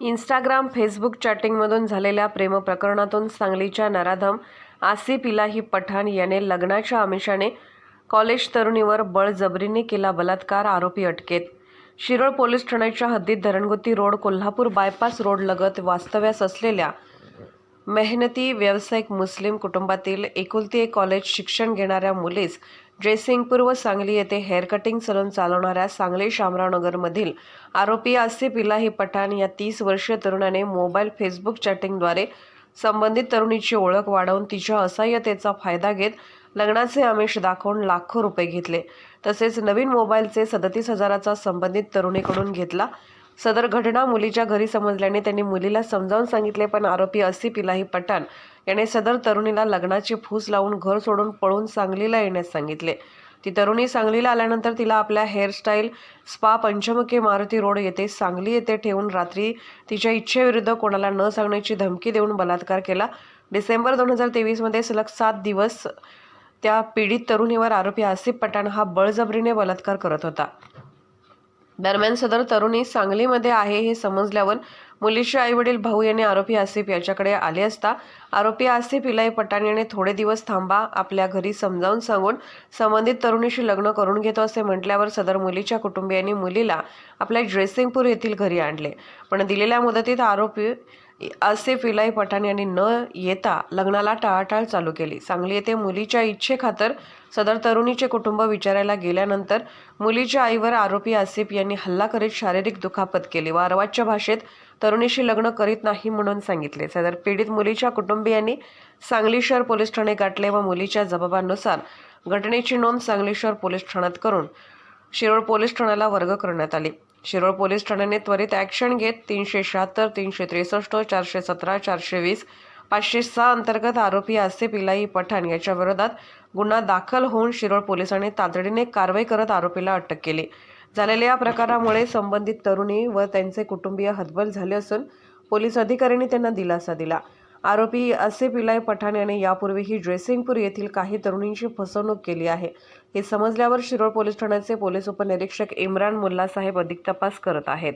Instagram Facebook चॅटिंगमधून झालेल्या प्रेमप्रकरणातून सांगलीच्या नराधम आसिफ इलाही पठाण याने लग्नाच्या आमिषाने कॉलेज तरुणीवर बळजबरीने केला बलात्कार आरोपी अटकेत. शिरोळ पोलीस ठाण्याच्या हद्दीत Dharangutti road Kolhapur bypass road लगत वास्तव्यास असलेल्या मेहनती व्यावसायिक मुस्लिम कुटुंबातील एकुलती एक कॉलेज शिक्षण घेणाऱ्या मुलीस ड्रेसिंग पूर्व सांगली येथे हेअर कटिंग सलून चालवणाऱ्या सांगली शामरावनगरमधील आरोपी आसिफ इलाही पठाण या तीस वर्षीय तरुणाने मोबाईल फेसबुक चॅटिंगद्वारे संबंधित तरुणीची ओळख वाढवून तिच्या असहाय्यतेचा फायदा घेत लग्नाचे आमिष दाखवून लाखो रुपये घेतले. तसेच नवीन मोबाईलचे सदतीस हजाराचा संबंधित तरुणीकडून घेतला. सदर घटना मुलीच्या घरी समजल्याने त्यांनी मुलीला समजावून सांगितले पण आरोपी असिफ इलाही पठाण याने सदर तरुणीला लग्नाची फूस लावून घर सोडून पळून सांगलीला येण्यास सांगितले. ती तरुणी सांगलीला आल्यानंतर तिला आपल्या hairstyle spa Panchmukhi Maruti road येथे सांगली येथे ठेवून रात्री तिच्या इच्छेविरुद्ध कोणाला न सांगण्याची धमकी देऊन बलात्कार केला. डिसेंबर दोन हजार तेवीसमध्ये सलग सात दिवस त्या पीडित तरुणीवर आरोपी आसिफ पठाण हा बळजबरीने बलात्कार करत होता. दरम्यान सदर तरुणी सांगलीमध्ये आहे हे समजल्यावर मुलीचे आईवडील भाऊ यांनी आरोपी आसिफ याच्याकडे आले असता आरोपी आसिफ इलाई पठाण याने थोडे दिवस थांबा आपल्या घरी समजावून सांगून संबंधित तरुणीशी लग्न करून घेतो असे म्हटल्यावर सदर मुलीच्या कुटुंबियांनी मुलीला आपल्या ड्रेसिंगपूर येथील घरी आणले. पण दिलेल्या मुदतीत आरोपी आसिफ इलाई पठाण यांनी न येता लग्नाला टाळाटाळ चालू केली. सांगली येथे मुलीच्या इच्छेखातर सदर तरुणीचे कुटुंब विचारायला गेल्यानंतर मुलीच्या आईवर आरोपी आसिफ यांनी हल्ला करीत शारीरिक दुखापत केली. व अर्वाच्य भाषेत तरुणीशी लग्न करीत नाही म्हणून सांगितले. सदर पीडित मुलीच्या कुटुंबियांनी सांगली शहर पोलीस ठाणे गाठले व मुलीच्या जबाबानुसार घटनेची नोंद सांगली शहर पोलीस ठाण्यात करून शिरोळ पोलीस ठाण्याला वर्ग करण्यात आली. शिरोळ पोलीस ठाण्याने त्वरित ॲक्शन घेत तीनशे शहात्तर तीनशे त्रेसष्ट चारशे सतरा चारशे वीस पाचशे सहा अंतर्गत आरोपी आसिफ इलाई पठाण याच्या विरोधात गुन्हा दाखल होऊन शिरोळ पोलिसांनी तातडीने कारवाई करत आरोपीला अटक केली. झालेल्या या प्रकारामुळे संबंधित तरुणी व त्यांचे कुटुंबीय हतबल झाले असून पोलीस अधिकाऱ्यांनी त्यांना दिलासा दिला. आरोपी असे पिलाय पठाण याने यापूर्वीही ड्रेसिंगपूर येथील काही तरुणींची फसवणूक केली आहे. हे समजल्यावर शिरोळ पोलीस ठाण्याचे पोलीस उपनिरीक्षक इम्रान मुल्ला साहेब अधिक तपास करत आहेत.